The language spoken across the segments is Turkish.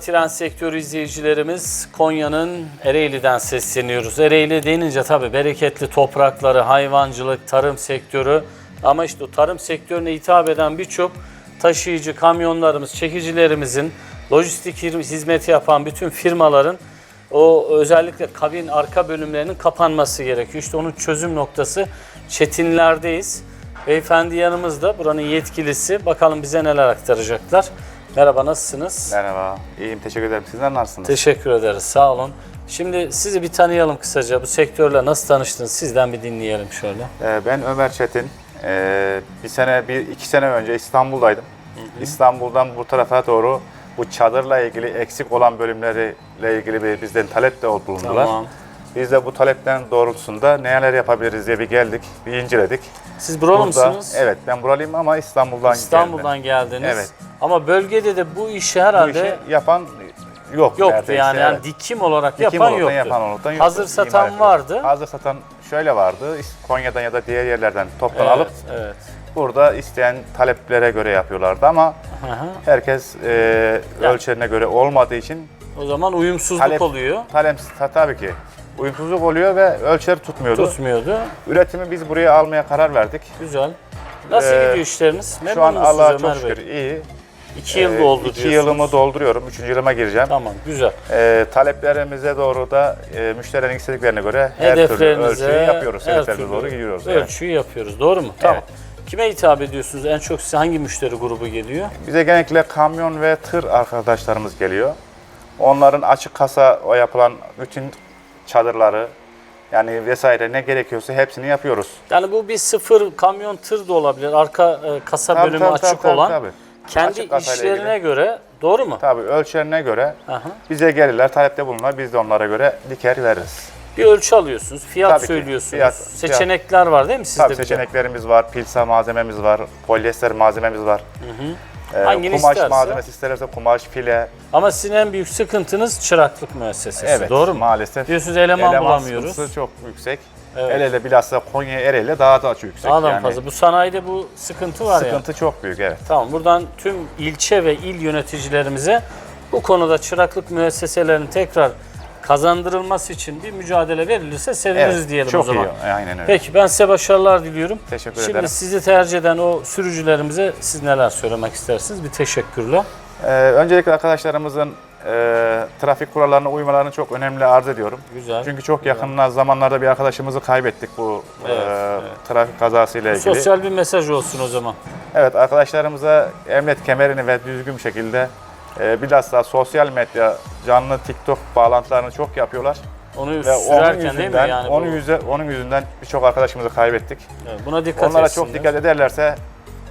tren sektörü izleyicilerimiz Konya'nın Ereğli'den sesleniyoruz. Ereğli denince tabii bereketli toprakları, hayvancılık, tarım sektörü ama işte o tarım sektörüne hitap eden birçok taşıyıcı kamyonlarımız, çekicilerimizin, lojistik hizmeti yapan bütün firmaların o özellikle kabin arka bölümlerinin kapanması gerekiyor. İşte onun çözüm noktası Çetinler'deyiz. Beyefendi yanımızda, buranın yetkilisi. Bakalım bize neler aktaracaklar. Merhaba, nasılsınız? Merhaba, iyiyim. Teşekkür ederim. Sizler nasılsınız? Teşekkür ederiz, sağ olun. Şimdi sizi bir tanıyalım kısaca. Bu sektörle nasıl tanıştınız? Sizden bir dinleyelim şöyle. Ee, ben Ömer Çetin. Ee, bir sene, bir iki sene önce İstanbul'daydım. İstanbul'dan bu tarafa doğru bu çadırla ilgili eksik olan bölümleriyle ilgili bir bizden talep de bulundular. Tamam. Biz de bu talepten doğrultusunda neler yapabiliriz diye bir geldik, bir inceledik. Siz buralı Burada- mısınız? Evet, ben buralıyım ama İstanbul'dan İstanbul'dan geldim. geldiniz. Evet. Ama bölgede de bu işi Bu herhalde işi yapan yok yoktu neredeyse, yani. yani evet. dikim olarak Dikim yapan yoktu. yapan yoktu. Hazır satan ediyor. vardı. Hazır satan şöyle vardı. Konya'dan ya da diğer yerlerden toptan Evet, alıp evet. Burada isteyen taleplere göre yapıyorlardı ama hı. herkes e, ölçerine göre olmadığı için O zaman uyumsuzluk talep, oluyor. talep ta- tabii ki uyumsuzluk oluyor ve ölçer tutmuyordu. Tutmuyordu. Üretimi biz buraya almaya karar verdik. Güzel. Nasıl Ee, gidiyor işleriniz? Memnun Şu an Allah'a çok şükür iyi. İki yıl Ee, doldu İki diyorsunuz. yılımı dolduruyorum. Üçüncü yılıma gireceğim. Tamam, güzel. Ee, taleplerimize doğru da e, müşterilerin istediklerine göre her türlü Hedeflerinize ölçüyü yapıyoruz. her Hedeflerimize türlü doğru gidiyoruz. evet. Ölçüyü yapıyoruz. Doğru mu? Tamam. Kime hitap ediyorsunuz? En çok size hangi müşteri grubu geliyor? Bize genellikle kamyon ve tır arkadaşlarımız geliyor. Onların açık kasa o yapılan bütün çadırları yani vesaire ne gerekiyorsa hepsini yapıyoruz. Yani bu bir sıfır kamyon tır da olabilir. Arka e, kasa Tabii, bölümü tabii, açık tabii, olan. tabii. Kendi Açık kasayla işlerine ilgili. göre doğru mu? Tabii ölçerine göre Aha. bize gelirler, talepte bulunurlar. Biz de onlara göre diker veririz. Bir ölçü alıyorsunuz, fiyat Tabii ki. söylüyorsunuz. Fiyat- Seçenekler var değil mi sizde? Tabii bir de? seçeneklerimiz var, pilsa malzememiz var, polyester malzememiz var. Ee, Hangini kumaş isterse. malzemesi isterse kumaş, file. Ama sizin en büyük sıkıntınız çıraklık müessesesi. Evet, Doğru mu? maalesef. Diyorsunuz eleman, bulamıyoruz. sıkıntısı çok yüksek. Evet. El ele bilhassa Konya Ereğli daha da yüksek. Daha da yani. fazla. Bu sanayide bu sıkıntı var ya. Sıkıntı çok büyük evet. Tamam buradan tüm ilçe ve il yöneticilerimize bu konuda çıraklık müesseselerinin tekrar kazandırılması için bir mücadele verilirse seviniriz Evet, diyelim çok o zaman. iyi. Aynen öyle. Peki ben size başarılar diliyorum. Teşekkür Şimdi ederim. sizi tercih eden o sürücülerimize siz neler söylemek istersiniz? Bir teşekkürle. Ee, öncelikle arkadaşlarımızın e, trafik kurallarına uymalarını çok önemli arz ediyorum. Güzel. Çünkü çok yakın zamanlarda bir arkadaşımızı kaybettik bu Evet, e, evet. trafik kazasıyla ilgili. Sosyal bir mesaj olsun o zaman. Evet arkadaşlarımıza emniyet kemerini ve düzgün bir şekilde e, bilhassa sosyal medya canlı TikTok bağlantılarını çok yapıyorlar. Onu Ve onun sürerken değil yüzünden, mi yani? bu- onun, yüzü, onun yüzünden birçok arkadaşımızı kaybettik. Evet, buna dikkat Onlara etsinler. çok dikkat ederlerse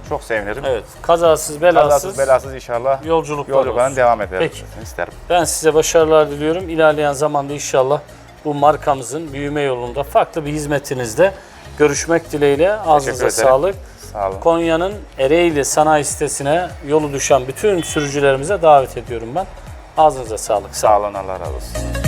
çok sevinirim. Evet. Kazasız belasız, Kazasız belasız inşallah yolculuklar yolculuklarına olsun. devam eder Peki. isterim. Ben size başarılar diliyorum. İlerleyen zamanda inşallah bu markamızın büyüme yolunda farklı bir hizmetinizde görüşmek dileğiyle. Ağzınıza ederim. sağlık. Sağ olun. Konya'nın Ereğli sanayi sitesine yolu düşen bütün sürücülerimize davet ediyorum ben. Ağzınıza sağlık. Sağ olun. Allah razı olsun.